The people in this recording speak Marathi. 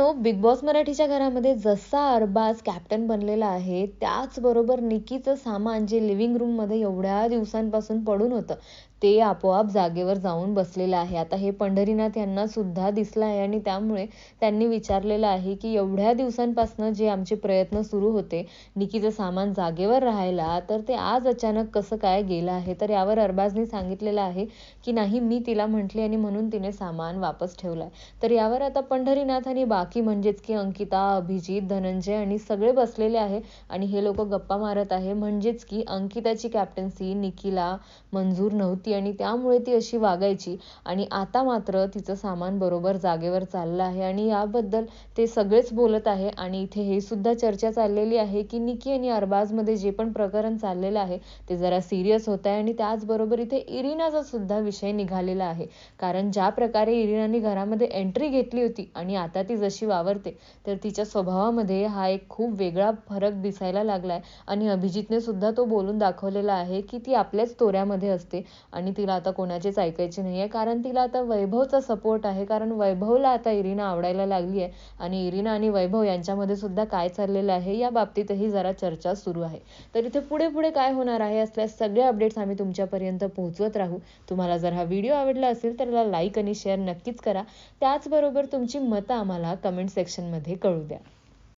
मित्रांनो बिग बॉस मराठीच्या घरामध्ये जसा अरबाज कॅप्टन बनलेला आहे त्याचबरोबर निकीचं सामान जे लिव्हिंग रूममध्ये एवढ्या दिवसांपासून पडून होतं ते आपोआप जागेवर जाऊन बसलेलं आहे. आता हे पंढरीनाथ यांना सुद्धा दिसलं आहे आणि त्यामुळे त्यांनी विचारलेलं आहे की एवढ्या दिवसांपासून जे आमचे प्रयत्न सुरू होते निकीचं सामान जागेवर राहायला तर ते आज अचानक कसं काय गेलं आहे? तर यावर अरबाजनी सांगितलेलं आहे की नाही मी तिला म्हटले आणि म्हणून तिने सामान वापस ठेवलं आहे तर यावर आता पंढरीनाथ आणि बाकी म्हणजेच की अंकिता अभिजित धनंजय आणि सगळे बसलेले आहे आणि हे लोक गप्पा मारत आहे. म्हणजेच की अंकिताची कॅप्टन्सी निकिला मंजूर नव्हती आणि त्यामुळे ती अशी वागायची. आणि आता मात्र तिचं सामान बरोबर जागेवर चाललं आहे आणि याबद्दल ते सगळेच बोलत आहे आणि इथे हे सुद्धा चर्चा चाललेली आहे की निकी आणि अरबाजमध्ये जे पण प्रकरण चाललेलं आहे ते जरा सिरियस होत आहे आणि त्याचबरोबर इथे इरिनाचा सुद्धा विषय निघालेला आहे. कारण ज्या प्रकारे इरिनाने घरामध्ये एंट्री घेतली होती आणि आता ती जशी वावरते. तर तिच्या स्वभावामध्ये हा एक खूप वेगळा फरक दिसायला लागलाय. आणि अभिजितने सुद्धा तो बोलून दाखवलेला आहे की ती आपल्याच तोऱ्यामध्ये असते. आणि तिला आता कोणाचेच ऐकायचे नाही आहे कारण तिला आता वैभवचा सपोर्ट आहे. कारण वैभवला आता इरिना आवडायला लागली आहे आणि इरिना आणि वैभव यांच्यामध्ये सुद्धा काय चाललेलं आहे या बाबतीतही जरा चर्चा सुरू आहे. तर इथे पुढे पुढे काय होणार आहे असल्यास सगळे अपडेट्स आम्ही तुमच्यापर्यंत पोहोचवत राहू. तुम्हाला जर हा व्हिडिओ आवडला असेल तर त्याला लाईक आणि शेअर नक्कीच करा. त्याचबरोबर तुमची मतं आम्हाला कमेंट सेक्शनमध्ये कळू द्या.